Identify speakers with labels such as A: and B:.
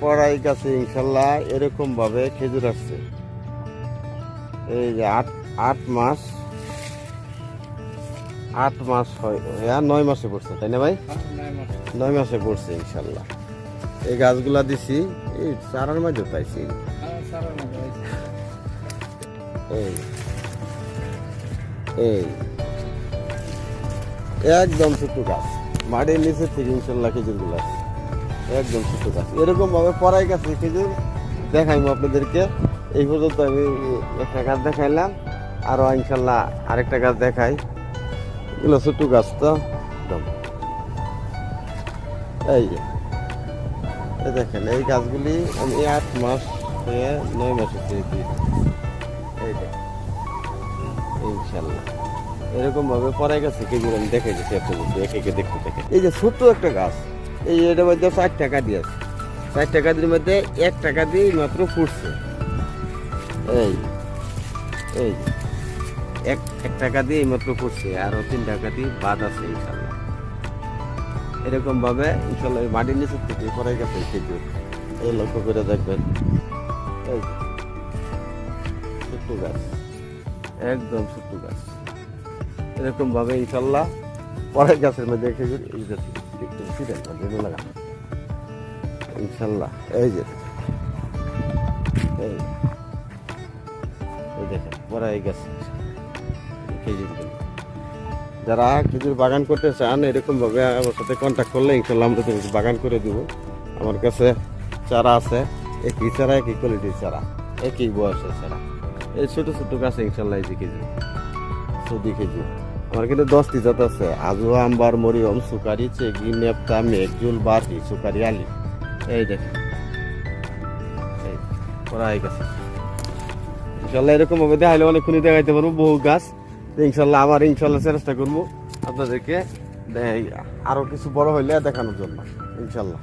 A: পড়াই গাছে ইনশাল্লাহ এরকম ভাবে খেজুর আসছে। এই যে আট আট মাস আট মাস হয় হ্যাঁ নয় মাসে পড়ছে, তাই না ভাই? নয় মাসে পড়ছে ইনশাল্লাহ। এই গাছগুলা দিছি, এই চারার মাঝে পাইছি। এই এই, একদম ছোট গাছ। মাটির নিচে থেকে ইনশাল্লাহ খেজুরগুলো আছে। একদম ছোট গাছ এরকম ভাবে পড়াই গাছে খেজুর দেখাইবো আপনাদেরকে। এই পর্যন্ত আমি একটা গাছ দেখাইলাম। আরও ইনশাল্লাহ আরেকটা গাছ দেখাই। এগুলো ছোট গাছ তো। একদম। এই যে। দেখেন, এই গাছগুলি আমি আট মাস হয়ে নয় মাসে চেয়েছি এই ইনশাল্লাহ। এরকম ভাবে পড়াই গেছে খেজুর আমি দেখে গেছি আপনাদের একে দেখতে দেখে। এই যে ছোট্ট একটা গাছ। এই এটার মধ্যে ষাট টাকা দিয়ে আছে। ষাট টাকা দিয়ে মধ্যে এক টাকা দিয়ে মাত্র ফুটছে। এই এই, এক এক টাকা দিয়ে মাত্র ফুটছে আরও তিন টাকা দিয়ে বাদ আছে ইনশাল্লাহ এরকম ভাবে ইনশাল্লাহ মাটির নিচের থেকে পড়াই গেছে খেজুর এই লক্ষ্য করে দেখবেন। এই। ছোট্ট গাছ। একদম ছোট্ট গাছ। এরকম ভাবে ইনশাল্লাহ পরের গাছের মধ্যে খেজুর এই যে একটু ফিরেন জন্য লাগা ইনশাল্লাহ। এই যে এই এই দেখেন পরে গাছ। খেজুর যারা খেজুর বাগান করতে চান এরকম ভাবে আমার সাথে কন্ট্যাক্ট করলে ইনশাল্লাহ আমরা বাগান করে দিব। আমার কাছে চারা আছে, একই চারা, একই কোয়ালিটির চারা, একই বয়সের চারা। এই ছোট ছোট গাছে ইনশাল্লাহ এই যে খেজুর সৌদি খেজুর আমার কিন্তু দশটি জাত আছে। আজু আম্বার, মরিয়ম সুকারি চেগি নেপতা মেঘজুল বারটি সুকারি আলি। এই দেখেন। এই পড়াই গাছ। ইনশাল্লাহ এরকম ভাবে দেখাইলে অনেকক্ষণই দেখাইতে পারব বহু গাছ। ইনশাল্লাহ আমার ইনশাল্লাহ চেষ্টা করব আপনাদেরকে আরও কিছু বড় হইলে দেখানোর জন্য। ইনশাল্লাহ।